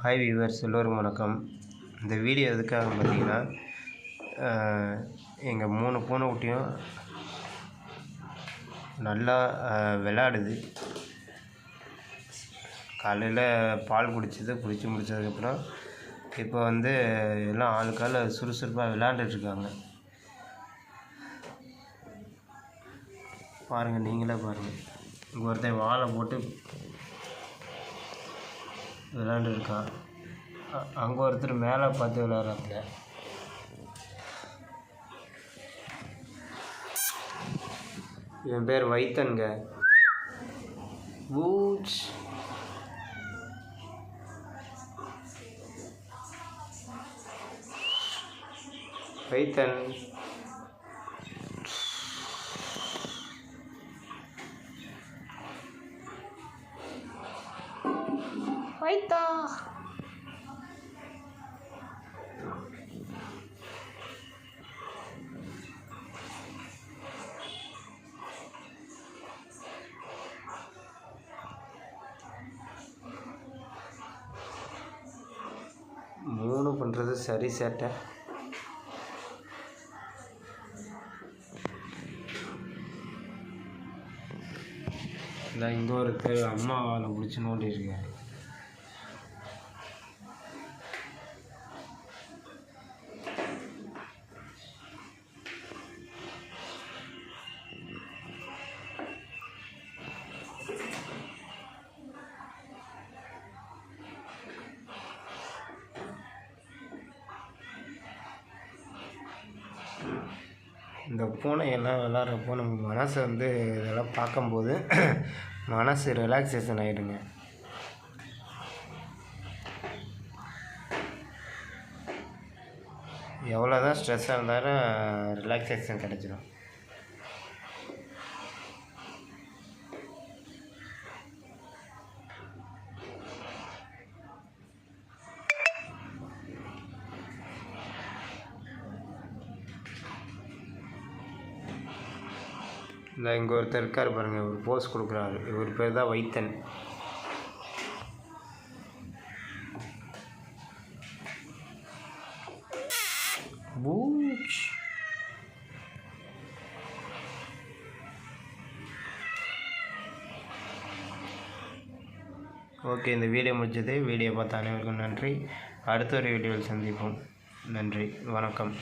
Hi viewers எல்லோரும் வணக்கம். இந்த வீடியோ எதுக்காக பார்த்தீங்கன்னா எங்கள் மூணு பூனை குட்டியும் நல்லா விளாடுது. காலையில் பால் குடிச்சது குடித்து முடித்ததுக்கப்புறம் இப்போ வந்து எல்லாம் ஆளுக்கால சுறுசுறுப்பாக விளாண்டுட்ருக்காங்க. பாருங்கள் நீங்களே பாருங்கள் இங்கே ஒருத்தன் வாழை போட்டு விளாண்டுருக்கான் அங்கே ஒருத்தர் மேலே பார்த்து விளாட்றாப்புல என் பேர் வைத்தன்க. ஊச். வைத்தன். வைத்தா மூணு பண்ணுறது சரி சேட்டை. இந்த இங்கே ஒருத்தர் அம்மா அவளை பிடிச்சி நோண்டிருக்காரு இந்த பூனை எல்லாம் விளாட்றப்போ நம்ம மனசை வந்து இதெல்லாம் பார்க்கும்போது மனசு ரிலாக்ஸேஷன் ஆகிடுங்க எவ்வளோ தான் ஸ்ட்ரெஸ்ஸாக இருந்தாலும் ரிலாக்ஸேஷன் கிடச்சிடும் இந்த இங்கே ஒருத்தர் இருக்கார் பாருங்கள் இவர் போஸ் கொடுக்குறாரு. இவர் பேர் தான் வைத்தன். பூச். ஓகே இந்த வீடியோ முடிச்சது வீடியோ பார்த்த அனைவருக்கும் நன்றி. அடுத்த ஒரு வீடியோவில் சந்திப்போம். நன்றி. வணக்கம்.